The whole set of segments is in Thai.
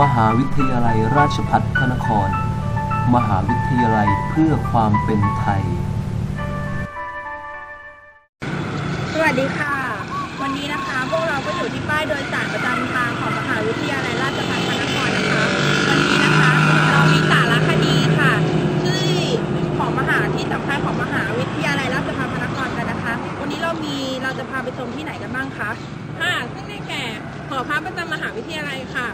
มหาวิทยาลัยราชภัฏพระนคร มหาวิทยาลัยเพื่อความเป็นไทย สวัสดีค่ะ วันนี้นะคะพวกเราก็อยู่ที่ป้ายโดยสารประจำทางของมหาวิทยาลัยราชภัฏพระนครนะคะ วันนี้นะคะเรามีสารคดีค่ะชื่ของมหาที่สำคัญของมหาวิทยาลัยราชภัฏพระนครกันนะคะ วันนี้เรามีเราจะพาไปชมที่ไหนกันบ้างคะค่ะซึ่งได้แก่หอพักประจำมหาวิทยาลัยค่ะ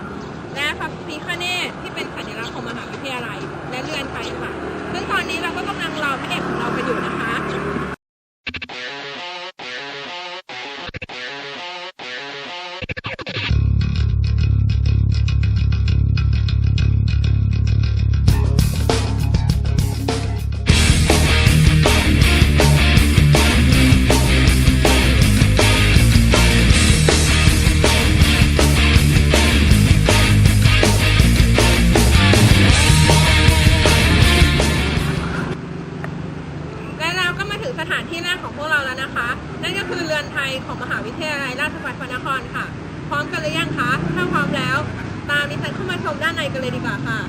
และพระพิฆเนศที่เป็นสัญลักษณ์ของมหาวิทยาลัย และเรือนไทยค่ะ ซึ่งตอนนี้เราก็กำลังรอพระเอกของเรากันอยู่นะคะานที่แรกของพวกเราแล้วนะคะ นั่นก็คือเรือนไทยของมหาวิทยาลัยราชภัฏพระนครค่ะ พร้อมกันหรือยังคะ ถ้าพร้อมแล้ว ตามดิฉันเข้ามาชมด้านในกันเลยดีกว่าค่ะ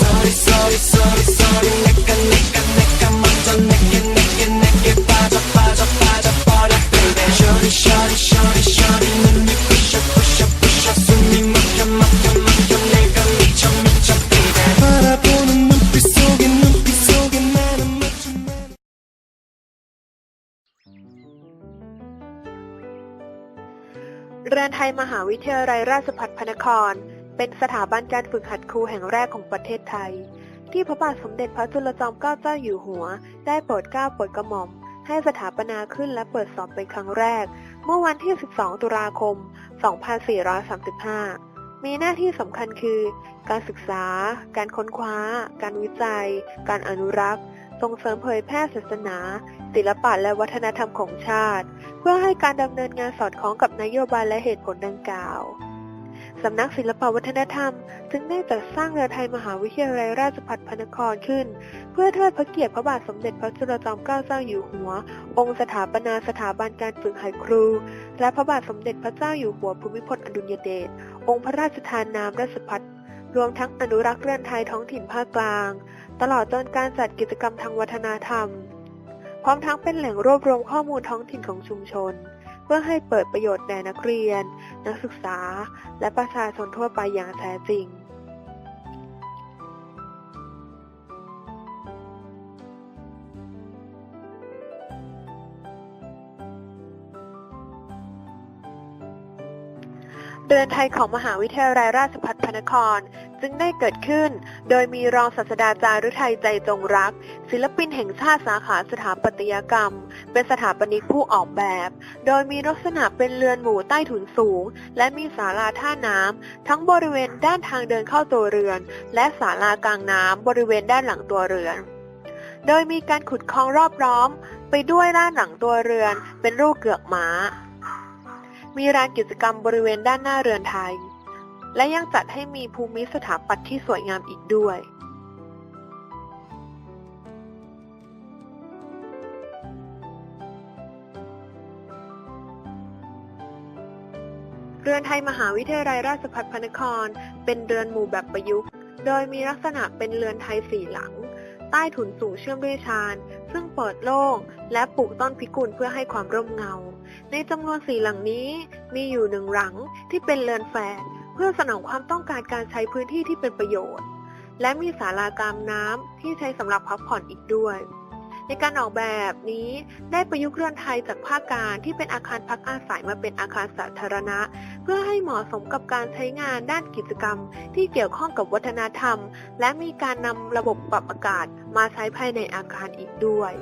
Sorry, sorry, sorry, sorry, like a เรือนไทยมหาวิทยาลัยราชภัฏพระนคร เป็นสถาบันการฝึกหัดครูแห่งแรกของประเทศไทย ที่พระบาทสมเด็จพระจุลจอมเกล้าเจ้าอยู่หัว ได้โปรดเกล้าโปรดกระหม่อม ให้สถาปนาขึ้นและเปิดสอบเป็นครั้งแรก เมื่อวันที่ 12 ตุลาคม 2435มีหน้าที่สำคัญคือ การศึกษา การค้นคว้า การวิจัย การอนุรักษ์ ส่งเสริมเผยแพร่ศาสนา ศิลปะและวัฒนธรรมของชาติ เพื่อให้การดำเนินงานสอดคล้องกับนโยบายและเหตุผลดังกล่าวสำนักศิลปวัฒนธรรม จึงได้จัดสร้างเรือไทยมหาวิทยาลัยราชภัฏพระนครขึ้น เพื่อเทิดพระเกียรติพระบาทสมเด็จพระจุลจอมเกล้าเจ้าอยู่หัว องค์สถาปนาสถาบันการฝึกหัดครู และพระบาทสมเด็จพระเจ้าอยู่หัวภูมิพลอดุลยเดชองค์พระราชทานนามราชพัฒรวมทั้งอนุรักษ์เรือนไทยท้องถิ่นภาคกลาง ตลอดจนการจัดกิจกรรมทางวัฒนธรรม พร้อมทั้งเป็นแหล่งรวบรวมข้อมูลท้องถิ่นของชุมชน เพื่อให้เปิดประโยชน์แด่นักเรียน นักศึกษา และประชาชนทั่วไปอย่างแท้จริงเรือนไทยของมหาวิทยาลัยราชภัฏพระนคร จึงได้เกิดขึ้น โดยมีรองศาสตราจารย์ฤทัยใจจงรัก ศิลปินแห่งชาติสาขาสถาปัตยกรรม เป็นสถาปนิกผู้ออกแบบ โดยมีลักษณะเป็นเรือนหมู่ใต้ถุนสูง และมีศาลาท่าน้ำทั้งบริเวณด้านทางเดินเข้าตัวเรือน และศาลากลางน้ำบริเวณด้านหลังตัวเรือน โดยมีการขุดคลองรอบล้อม ไปด้วยด้านหลังตัวเรือน เป็นรูปเกือกม้า มีร้านกิจกรรมบริเวณด้านหน้าเรือนไทย และยังจัดให้มีภูมิสถาปัตย์ที่สวยงามอีกด้วย เรือนไทยมหาวิทยาลัยราชภัฏพระนคร เป็นเรือนหมู่แบบประยุกต์ โดยมีลักษณะเป็นเรือนไทยสี่หลัง ใต้ถุนสูงเชื่อมด้วยชานซึ่งเปิดโล่งและปลูกต้นพิกุลเพื่อให้ความร่มเงา ในจำนวนสี่หลังนี้มีอยู่หนึ่งหลังที่เป็นเรือนแฝด เพื่อสนองความต้องการการใช้พื้นที่ที่เป็นประโยชน์ และมีศาลากลางน้ำที่ใช้สำหรับพักผ่อนอีกด้วย ในการออกแบบนี้ได้ประยุกต์เรือนไทยจากภาคกางที่เป็นอาคารพักอาศัยมาเป็นอาคารสาธารณะ เพื่อให้เหมาะสมกับการใช้งานด้านกิจกรรม ที่เกี่ยวข้องกับวัฒนธรรม และมีการนำระบบปรับอากาศมาใช้ภายในอาคารอีกด้วย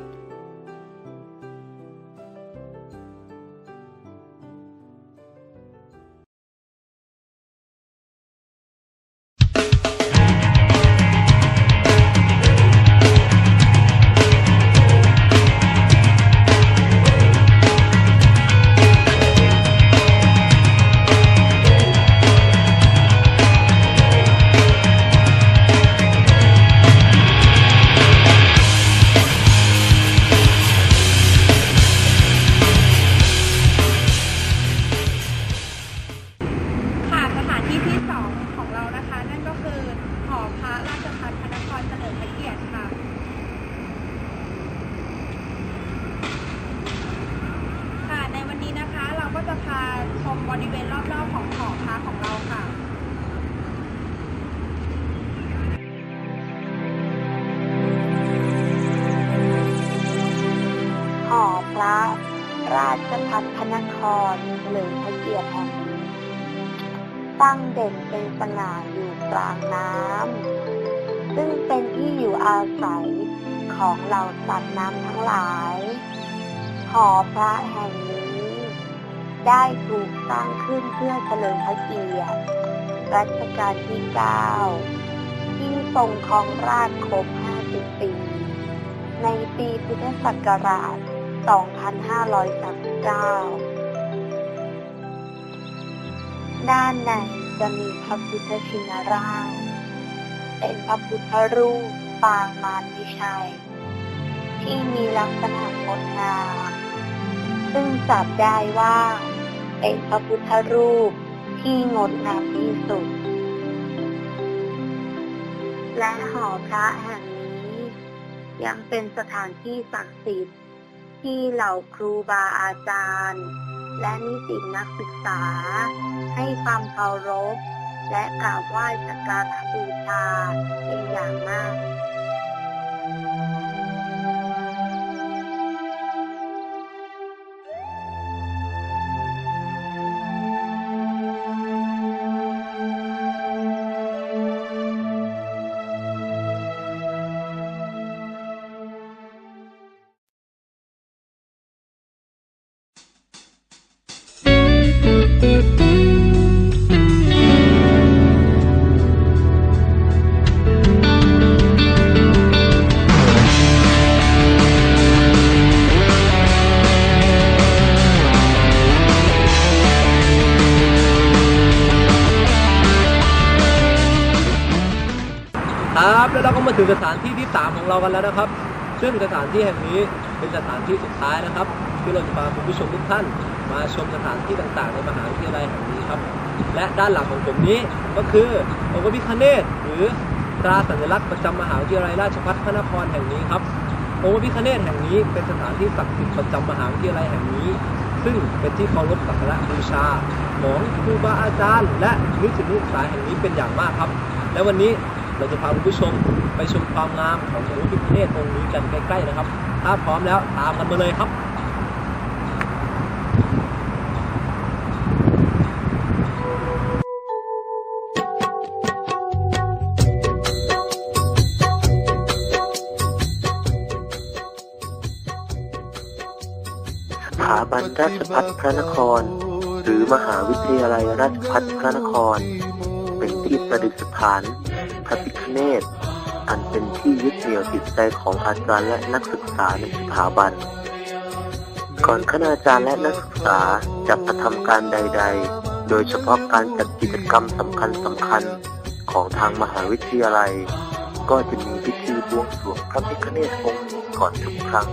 ราชพัฒพระนครเฉลิมพระเกียรติแห่งนี้ตั้งเด่นเป็นสง่าอยู่กลางน้ำซึ่งเป็นที่อยู่อาศัยของเหล่าสัตว์น้ำทั้งหลาย หอพระแห่งนี้ ได้ถูกสร้างขึ้นเพื่อเฉลิมพระเกียรติรัชกาลที่ 9 ที่ทรงครองราชย์ครบ 50 ปี ในปีพุทธศักราช 2503 9ด้านในจะมีพระพุทธชินราช เป็นพระพุทธรูปปางมารวิชัย ที่มีลักษณะงดงามซึ่งจับได้ว่า เป็นพระพุทธรูปที่งดงามที่สุด และหอพระแห่งนี้ยังเป็นสถานที่ศักดิ์สิทธิ์ ที่เหล่าครูบาอาจารย์ และนิสิตนักศึกษา ให้ความเคารพ และกราบไหว้สักการะบูชาเป็นอย่างมาก แล้วเราก็มาถึงสถานที่ที่สามของเรากันแล้วนะครับ ซึ่งสถานที่แห่งนี้เป็นสถานที่สุดท้ายนะครับ ที่เราจะพาคุณผู้ชมทุกท่าน มาชมสถานที่ต่างๆ ในมหาวิทยาลัยแห่งนี้ครับ และด้านหลังของผมนี้ก็คือองค์พระพิฆเนศหรือตราสัญลักษณ์ประจำมหาวิทยาลัยราชภัฏพระนครแห่งนี้ครับองค์พระพิฆเนศแห่งนี้เป็นสถานที่ศักดิ์สิทธิ์ประจำมหาวิทยาลัยแห่งนี้ ซึ่งเป็นที่เคารพสักการะบูชาของครูบาอาจารย์ และนิสิตนักศึกษาแห่งนี้เป็นอย่างมากครับ และวันนี้เราจะพาคุณผู้ชม ไปชมความงามขององค์พระพิเนศองค์นี้กันใกล้ๆนะครับ ถ้าพร้อมแล้วตามกันมาเลยครับสถาบันราชพัฒพระนคร หรือมหาวิทยาลัยราชพัฒพระนคร เป็นที่ประดิษฐานพระพิฆเนศ อันเป็นที่ยึดเหนี่ยวจิตใจของอาจารย์และนักศึกษาในสถาบัน ก่อนคณาจารย์และนักศึกษาจะกระทำการใด ๆ โดยเฉพาะการจัดกิจกรรมสำคัญสำคัญๆของทางมหาวิทยาลัย ก็จะมีพิธีบวงสรวงพระพิฆเนศองค์นี้ก่อนทุกครั้ง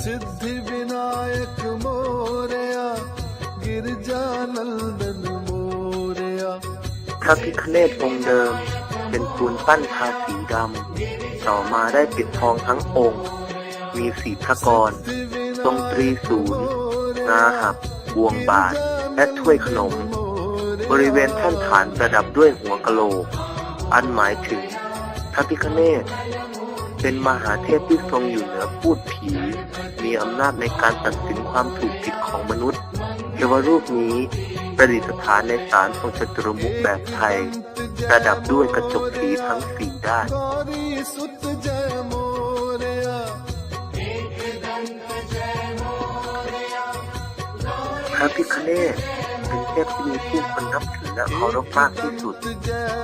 सिद्धि विनायक मोरया गिरजानंदन मोरया พระพิฆเนศองค์เดิม เป็นปูนปั้นทาสีดำ ต่อมาได้ปิดทองทั้งองค์ มีสีพระกร ทรงตรีศูนย์นาหับบวงบาท และถ้วยขนม บริเวณท่านฐานประดับด้วยหัวกะโหลก อันหมายถึงพระพิฆเนศเป็นมหาเทพที่ทรงอยู่เหนือพูดผี มีอำนาจในการตัดสินความถูกผิดของมนุษย์เทวรูปนี้ประดิษฐานในศาลทรงจตุรมุขแบบไทย ระดับด้วยกระจกสีทั้งสี่ด้านพระพิคเนศเป็นเทพที่มีผู้คนนับถือและเคารพมากที่สุด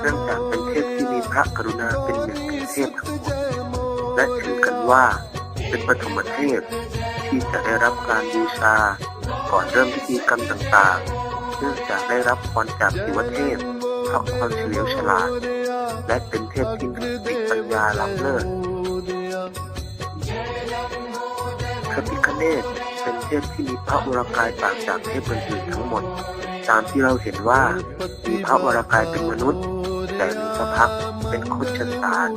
เนื่องจากเป็นเทพที่มีพระกรุณาเป็นอย่างในเทพทั้งหมดและถือกันว่าเป็นปฐมเทพที่จะได้รับการบูชา ก่อนเริ่มพิธีกรรมต่างๆ เนื่องจากได้รับพรจากสิวเทพ พราะความเฉลียวฉลาด และเป็นเทพที่มีสติปัญญาล้ำเลิศพระพิฆเนศเป็นเทพที่มีพระวรกายต่างจากเทพอื่นๆทั้งหมด ตามที่เราเห็นว่ามีพระวรกายเป็นมนุษย์ แต่มีพระพักเป็นโคชสาร